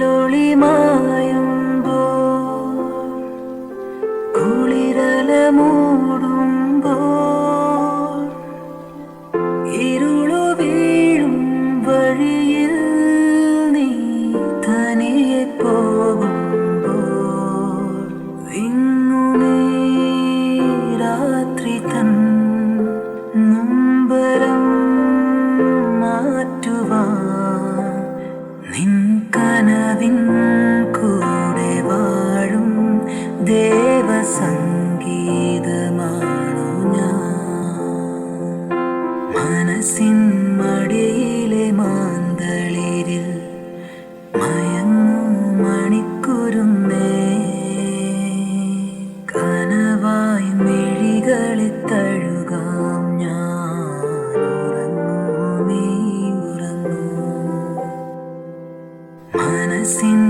പകലൊളി മായുമ്പോൾ കുളിരല മൂടുമ്പോൾ ഇരുളു വീഴും വഴി അതിൻ കൂടെ വാഴും ദേവസംഗീതമാണു ഞാൻ. മനസ്സിൻ മടിയിലെ മാന്തളിരിൽ മയങ്ങു മണിക്കുരുന്നേ. കനവായി മിഴികളിൽ തഴുകാം മനസ്സിൻ